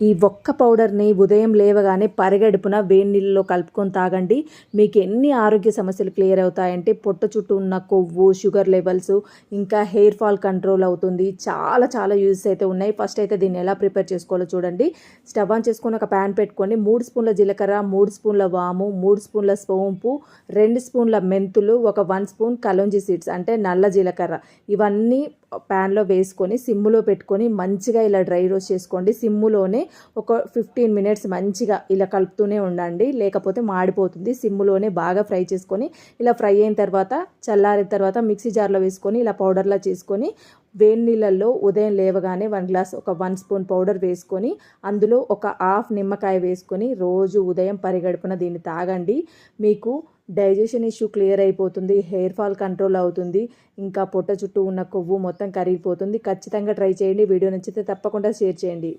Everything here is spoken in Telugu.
ఈ ఒక్క పౌడర్ని ఉదయం లేవగానే పరిగడుపున వేడి నీళ్ళలో కలుపుకొని తాగండి. మీకు ఎన్ని ఆరోగ్య సమస్యలు క్లియర్ అవుతాయంటే పొట్ట చుట్టూ ఉన్న కొవ్వు షుగర్ లెవెల్స్ ఇంకా హెయిర్ ఫాల్ కంట్రోల్ అవుతుంది. చాలా చాలా యూజెస్ అయితే ఉన్నాయి. ఫస్ట్ అయితే దీన్ని ఎలా ప్రిపేర్ చేసుకోవాలో చూడండి. స్టవ్ ఆన్ చేసుకొని ఒక ప్యాన్ పెట్టుకొని మూడు స్పూన్ల జీలకర్ర మూడు స్పూన్ల వాము మూడు స్పూన్ల సోంపు రెండు స్పూన్ల మెంతులు ఒక వన్ స్పూన్ కలోంజీ సీడ్స్ అంటే నల్ల జీలకర్ర. ఇవన్నీ ప్యాన్లో వేసుకొని సిమ్ములో పెట్టుకొని మంచిగా ఇలా డ్రై రోస్ట్ చేసుకోండి. సిమ్ములోనే ఒక ఫిఫ్టీన్ మినిట్స్ మంచిగా ఇలా కలుపుతూనే ఉండండి. లేకపోతే మాడిపోతుంది. సిమ్ములోనే బాగా ఫ్రై చేసుకొని ఇలా ఫ్రై అయిన తర్వాత చల్లారిన తర్వాత మిక్సీ జార్లో వేసుకొని ఇలా పౌడర్లా చేసుకొని వేడి నీళ్ళల్లో ఉదయం లేవగానే వన్ గ్లాస్ ఒక వన్ స్పూన్ పౌడర్ వేసుకొని అందులో ఒక హాఫ్ నిమ్మకాయ వేసుకొని రోజు ఉదయం పరిగడుపున దీన్ని తాగండి. మీకు డైజెషన్ ఇష్యూ క్లియర్ అయిపోతుంది హెయిర్ ఫాల్ కంట్రోల్ అవుతుంది ఇంకా పొట్ట చుట్టూ ఉన్న కొవ్వు మొత్తం కరిగిపోతుంది. ఖచ్చితంగా ట్రై చేయండి. వీడియో నచ్చితే తప్పకుండా షేర్ చేయండి.